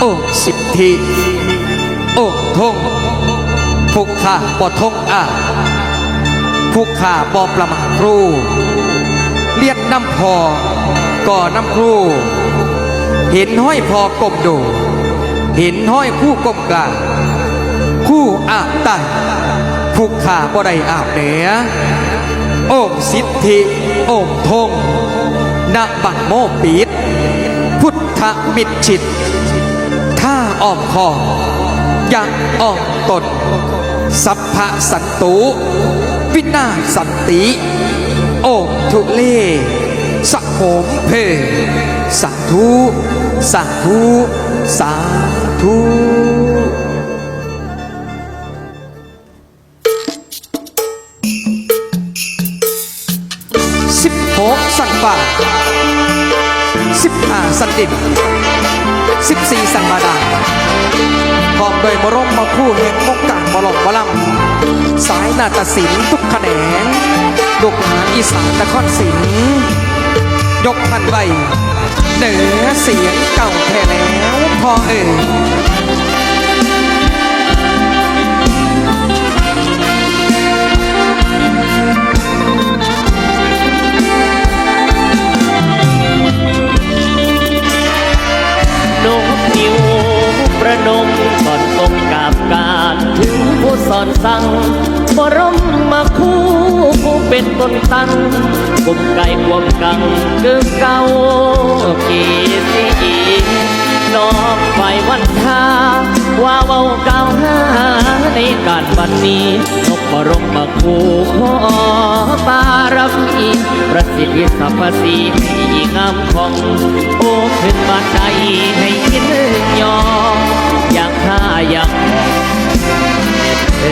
โอ้สิบทีโอ้ทงผู้ข้าบ่ทงอ่าผู้ข้าบ่ประมาทครูเลียดน้ำพอก่อน้ำครู เห็นห้อยพอกลมดูเห็นห้อยคู่กลมกาคู่อาบไตผู้ข้าบ่ได้อาบเหนือโอมสิทธิโอมทงณบังโมปีดพุทธมิตรชิต อ้อมคอยังอ้อมตน สัพพะสันตุวินาศสันติ โอมทุเลสะโหมเพสาธุสาธุสาธุสิบหกสันป่าสิบห้าสันดิน สิบสี่สันบาดาลพร้อมโดยมรมมาคู่แห่งมกการมลงมลำสายนาฏศิลป์ทุกแขนงลูกหลานอีสานนครศิลป์ยกพันใบเหนือเสียงเก่าแท้แล้วพอเอ่ย อนสั่งบรมมาคู่ผู้เป็นต้นตั้งกุมไก่ควมกังคือเก่ากี่สีนองไฟวันทาว่าเว้าเก่าหาในการวันนี้นกบรมมาคู่ขอบารมีประสิทธิสัพพสีให้งามของโอ้ขึ้นมาใจให้ยินยออยากฆ่าอยากเออ แล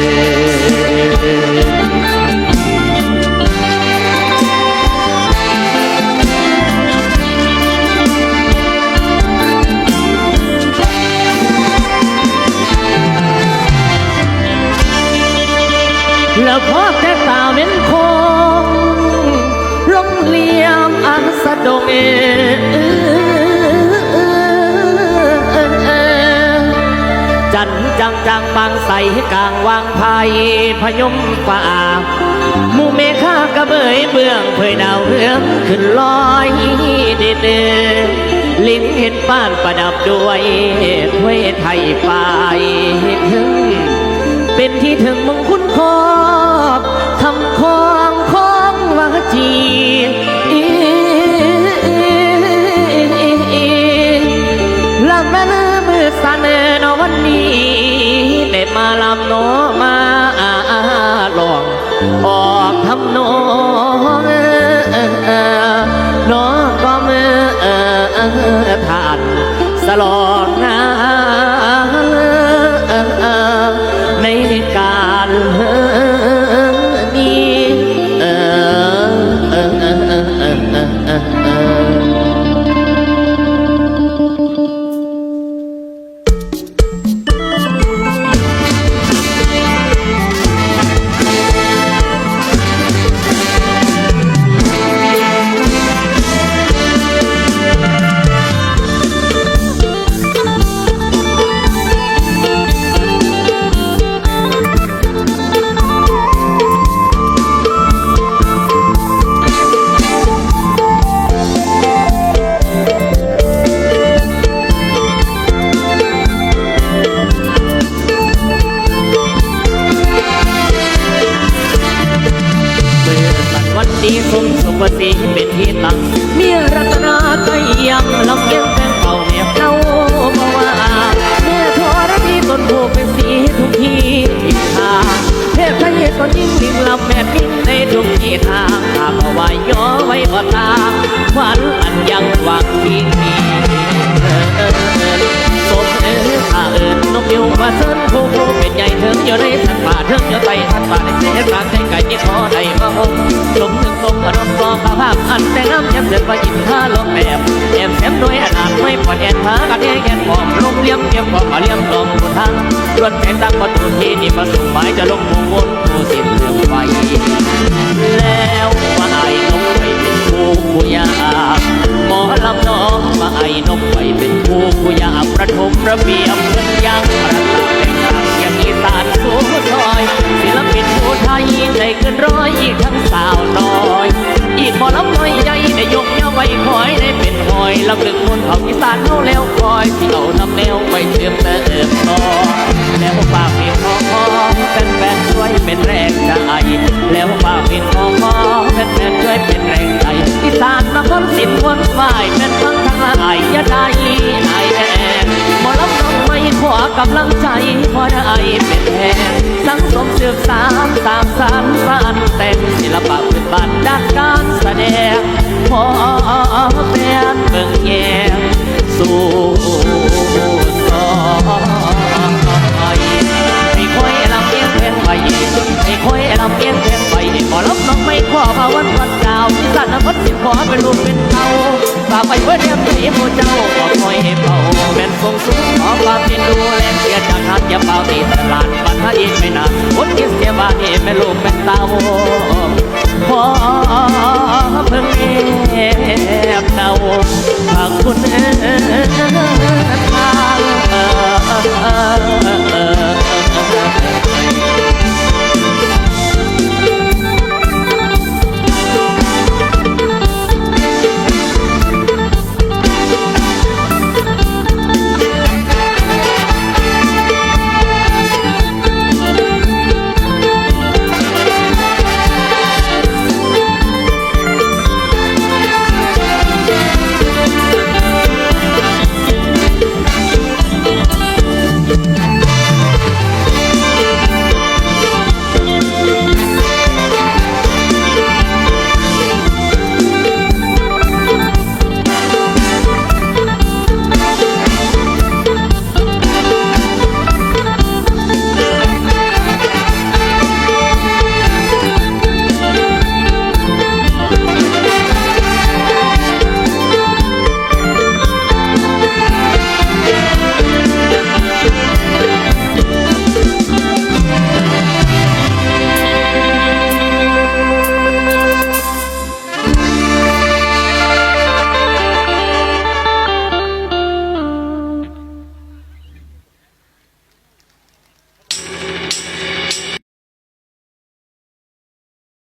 ้วพอแต่ตาเป็นคงลงเลียมอันสะดงเอ จังจังบางใสกลางวางไผ่พยมป่ามูเมฆากระเบยเบื้องเผยดาวเรืองขึ้นลอยเด่นลิงเห็นป้านประดับด้วยถ้วยไทยปายถึง เป็นที่ถึงมงคุณครอบทำคองของวาจี ลำโนมาหลองออกทำนองน้องก็เมื่อทานสลอ ว่าสีเป็นที่ตั้ง หากระเทแกนปอมลงเลี้ยมเลี้ยมปอมมาเลี้ยมลงบนทางรวนแสงดังประตูที่นี่ประสงค์หมายจะลงมุมบนผู้สิ้นเรื่องไฟแล้วว่าไอ้นกไปเป็นผู้ผู้ยาหมอลำน้องมาไอ้นกไปเป็นผู้ผู้ยาประถมระเบียบเงินยังประดับเป็นต่างยังอีสานสู้ซอยศิลป นผู้ไทยได้เกินร้อยอีทั้งสาวน้อย อีกหมอลำน้อยใหญ่ได้ยกเยาไว้คอยได้เป็นหอยลำลึกมนต์ของอีสานเฮาแล้วคอยที่เอานำแนวไปเชื่อมเติมต่อแล้วฝากเพลงขอขอเป็นแฟนๆช่วยเป็นแรงใจแล้วฝากเพลงขอขอเป็นแฟนๆช่วยเป็นแรงใจอีสานนครสิทธิ์วนฝ่ายเป็นฟังทั้งหลายอย่าได้อายแอ ขอกำลังใจพอได้เป็นแทนสังสมสืบสามตามสารสานแต่งศิลปะพื้นบ้านด้านการแสดงพอเป็น ดีไม่นานคนที่เสียบาเอไม่ลูกเป็นตาพอเพิ่งเอ